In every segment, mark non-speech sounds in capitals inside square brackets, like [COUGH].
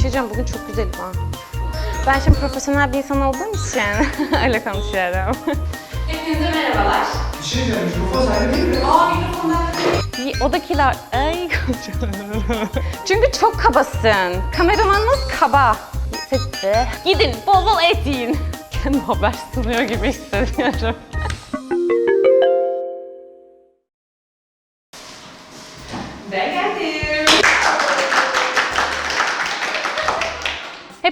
şey diyeceğim bugün çok güzelim ha. Ben şimdi profesyonel bir insan olduğum için [LAUGHS] öyle konuşuyorum. Hepinize merhabalar. Bir şey diyeceğim, mikrofon sende değil mi? Aa mikrofonlar. Odakiler... Ay [LAUGHS] Çünkü çok kabasın. Kameramanınız kaba. Sesi. Gidin bol bol et yiyin. [LAUGHS] Kendi haber sunuyor gibi hissediyorum.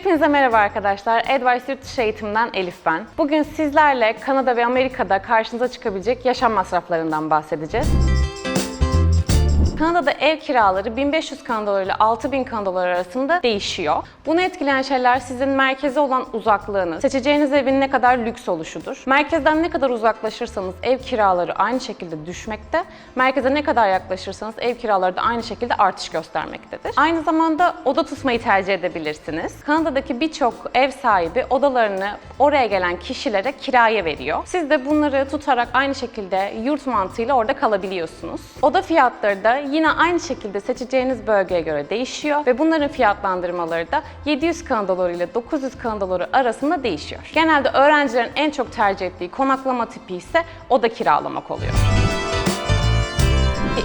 Hepinize merhaba arkadaşlar. Advice Yurt Dışı Eğitim'den Elif ben. Bugün sizlerle Kanada ve Amerika'da karşınıza çıkabilecek yaşam masraflarından bahsedeceğiz. Kanada'da ev kiraları 1500 Kanada ile 6000 Kanada arasında değişiyor. Bunu etkileyen şeyler sizin merkeze olan uzaklığınız, seçeceğiniz evin ne kadar lüks oluşudur. Merkezden ne kadar uzaklaşırsanız ev kiraları aynı şekilde düşmekte, merkeze ne kadar yaklaşırsanız ev kiraları da aynı şekilde artış göstermektedir. Aynı zamanda oda tutmayı tercih edebilirsiniz. Kanada'daki birçok ev sahibi odalarını oraya gelen kişilere kiraya veriyor. Siz de bunları tutarak aynı şekilde yurt mantığıyla orada kalabiliyorsunuz. Oda fiyatları da yine aynı şekilde seçeceğiniz bölgeye göre değişiyor ve bunların fiyatlandırmaları da 700 Kanada doları ile 900 Kanada doları arasında değişiyor. Genelde öğrencilerin en çok tercih ettiği konaklama tipi ise oda kiralamak oluyor.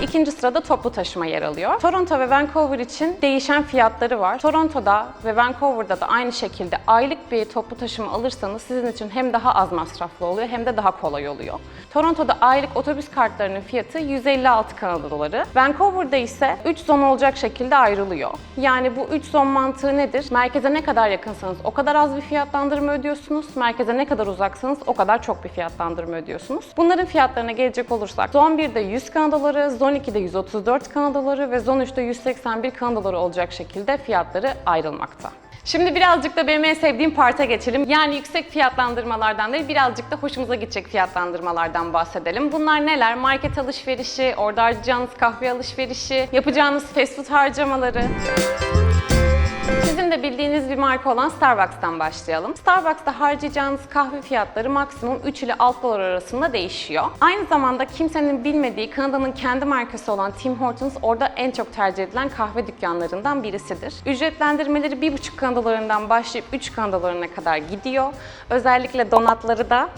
İkinci sırada toplu taşıma yer alıyor. Toronto ve Vancouver için değişen fiyatları var. Toronto'da ve Vancouver'da da aynı şekilde aylık bir toplu taşıma alırsanız sizin için hem daha az masraflı oluyor hem de daha kolay oluyor. Toronto'da aylık otobüs kartlarının fiyatı 156 Kanada doları. Vancouver'da ise 3 zon olacak şekilde ayrılıyor. Yani bu 3 zon mantığı nedir? Merkeze ne kadar yakınsanız o kadar az bir fiyatlandırma ödüyorsunuz. Merkeze ne kadar uzaksanız o kadar çok bir fiyatlandırma ödüyorsunuz. Bunların fiyatlarına gelecek olursak zon 1'de 100 Kanada doları, zon 2'de 134 Kanada doları ve zon 3'te 181 Kanada doları olacak şekilde fiyatları ayrılmakta. Şimdi birazcık da benim en sevdiğim parta geçelim. Yani yüksek fiyatlandırmalardan değil, birazcık da hoşumuza gidecek fiyatlandırmalardan bahsedelim. Bunlar neler? Market alışverişi, orada harcayacağınız kahve alışverişi, yapacağınız fast food harcamaları. Sizin de bildiğiniz bir marka olan Starbucks'tan başlayalım. Starbucks'ta harcayacağınız kahve fiyatları maksimum 3 ile 6 dolar arasında değişiyor. Aynı zamanda kimsenin bilmediği Kanada'nın kendi markası olan Tim Hortons orada en çok tercih edilen kahve dükkanlarından birisidir. Ücretlendirmeleri 1,5 Kanada dolarından başlayıp 3 Kanada dolarına kadar gidiyor. Özellikle donatları da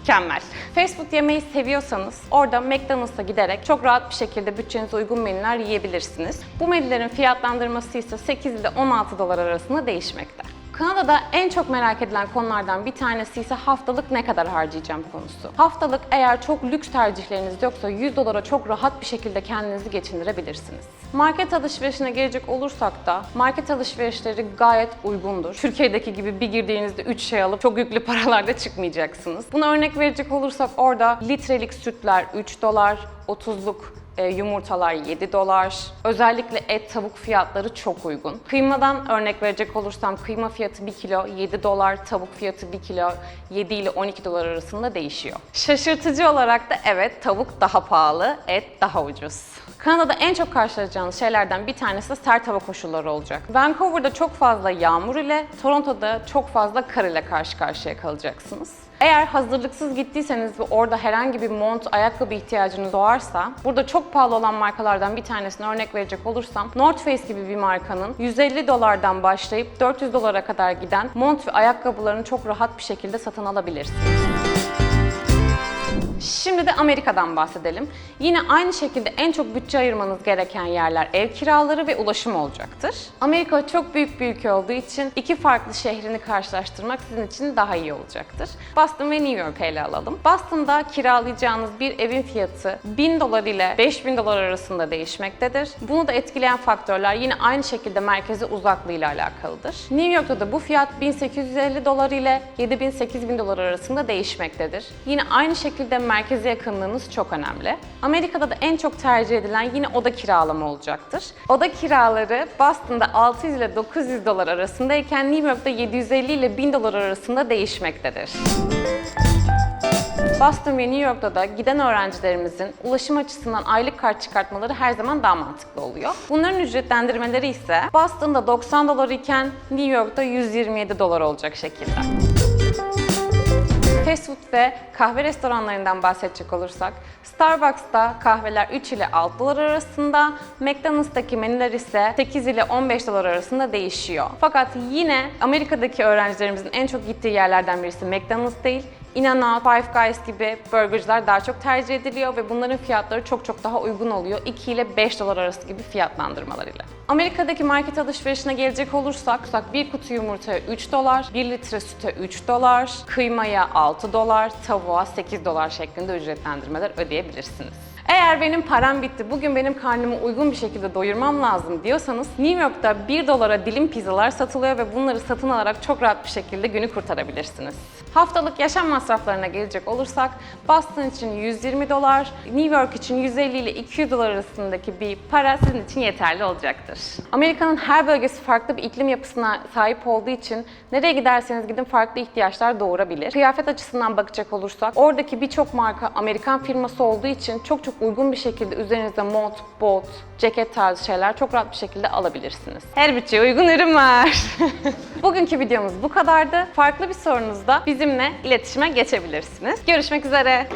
Mükemmel. Fast food seviyorsanız orada McDonald's'a giderek çok rahat bir şekilde bütçenize uygun menüler yiyebilirsiniz. Bu menülerin fiyatlandırması ise 8 ile 16 dolar arasında değişmekte. Kanada'da en çok merak edilen konulardan bir tanesi ise haftalık ne kadar harcayacağım konusu. Haftalık eğer çok lüks tercihleriniz yoksa 100 dolara çok rahat bir şekilde kendinizi geçindirebilirsiniz. Market alışverişine gelecek olursak da market alışverişleri gayet uygundur. Türkiye'deki gibi bir girdiğinizde 3 şey alıp çok yüklü [LAUGHS] paralarda çıkmayacaksınız. Buna örnek verecek olursak orada litrelik sütler 3 dolar, 30'luk e, yumurtalar 7 dolar. Özellikle et tavuk fiyatları çok uygun. Kıymadan örnek verecek olursam kıyma fiyatı 1 kilo 7 dolar, tavuk fiyatı 1 kilo 7 ile 12 dolar arasında değişiyor. Şaşırtıcı olarak da evet tavuk daha pahalı, et daha ucuz. Kanada'da en çok karşılaşacağınız şeylerden bir tanesi de sert hava koşulları olacak. Vancouver'da çok fazla yağmur ile, Toronto'da çok fazla kar ile karşı karşıya kalacaksınız. Eğer hazırlıksız gittiyseniz ve orada herhangi bir mont, ayakkabı ihtiyacınız doğarsa, burada çok pahalı olan markalardan bir tanesine örnek verecek olursam, North Face gibi bir markanın 150 dolardan başlayıp 400 dolara kadar giden mont ve ayakkabılarını çok rahat bir şekilde satın alabilirsiniz. Şimdi de Amerika'dan bahsedelim. Yine aynı şekilde en çok bütçe ayırmanız gereken yerler ev kiraları ve ulaşım olacaktır. Amerika çok büyük bir ülke olduğu için iki farklı şehrini karşılaştırmak sizin için daha iyi olacaktır. Boston ve New York'u ele alalım. Boston'da kiralayacağınız bir evin fiyatı 1000 dolar ile 5000 dolar arasında değişmektedir. Bunu da etkileyen faktörler yine aynı şekilde merkeze uzaklığıyla alakalıdır. New York'ta da bu fiyat 1850 dolar ile 7000-8000 dolar arasında değişmektedir. Yine aynı şekilde merkeze yakınlığınız çok önemli. Amerika'da da en çok tercih edilen yine oda kiralama olacaktır. Oda kiraları Boston'da 600 ile 900 dolar arasındayken New York'ta 750 ile 1000 dolar arasında değişmektedir. Boston ve New York'ta da giden öğrencilerimizin ulaşım açısından aylık kart çıkartmaları her zaman daha mantıklı oluyor. Bunların ücretlendirmeleri ise Boston'da 90 dolar iken New York'ta 127 dolar olacak şekilde. Fast food ve kahve restoranlarından bahsedecek olursak, Starbucks'ta kahveler 3 ile 6 dolar arasında, McDonald's'taki menüler ise 8 ile 15 dolar arasında değişiyor. Fakat yine Amerika'daki öğrencilerimizin en çok gittiği yerlerden birisi McDonald's değil, In-N-Out, Five Guys gibi burgercılar daha çok tercih ediliyor ve bunların fiyatları çok çok daha uygun oluyor. 2 ile 5 dolar arası gibi fiyatlandırmalarıyla. Amerika'daki market alışverişine gelecek olursak, bir kutu yumurtaya 3 dolar, 1 litre süte 3 dolar, kıymaya 6 dolar, tavuğa 8 dolar şeklinde ücretlendirmeler ödeyebilirsiniz. Eğer benim param bitti, bugün benim karnımı uygun bir şekilde doyurmam lazım diyorsanız New York'ta 1 dolara dilim pizzalar satılıyor ve bunları satın alarak çok rahat bir şekilde günü kurtarabilirsiniz. Haftalık yaşam masraflarına gelecek olursak Boston için 120 dolar, New York için 150 ile 200 dolar arasındaki bir para sizin için yeterli olacaktır. Amerika'nın her bölgesi farklı bir iklim yapısına sahip olduğu için nereye giderseniz gidin farklı ihtiyaçlar doğurabilir. Kıyafet açısından bakacak olursak oradaki birçok marka Amerikan firması olduğu için çok çok uygun bir şekilde üzerinizde mont, bot, ceket tarzı şeyler çok rahat bir şekilde alabilirsiniz. Her bütçeye uygun ürün var. [LAUGHS] Bugünkü videomuz bu kadardı. Farklı bir sorunuzda bizimle iletişime geçebilirsiniz. Görüşmek üzere.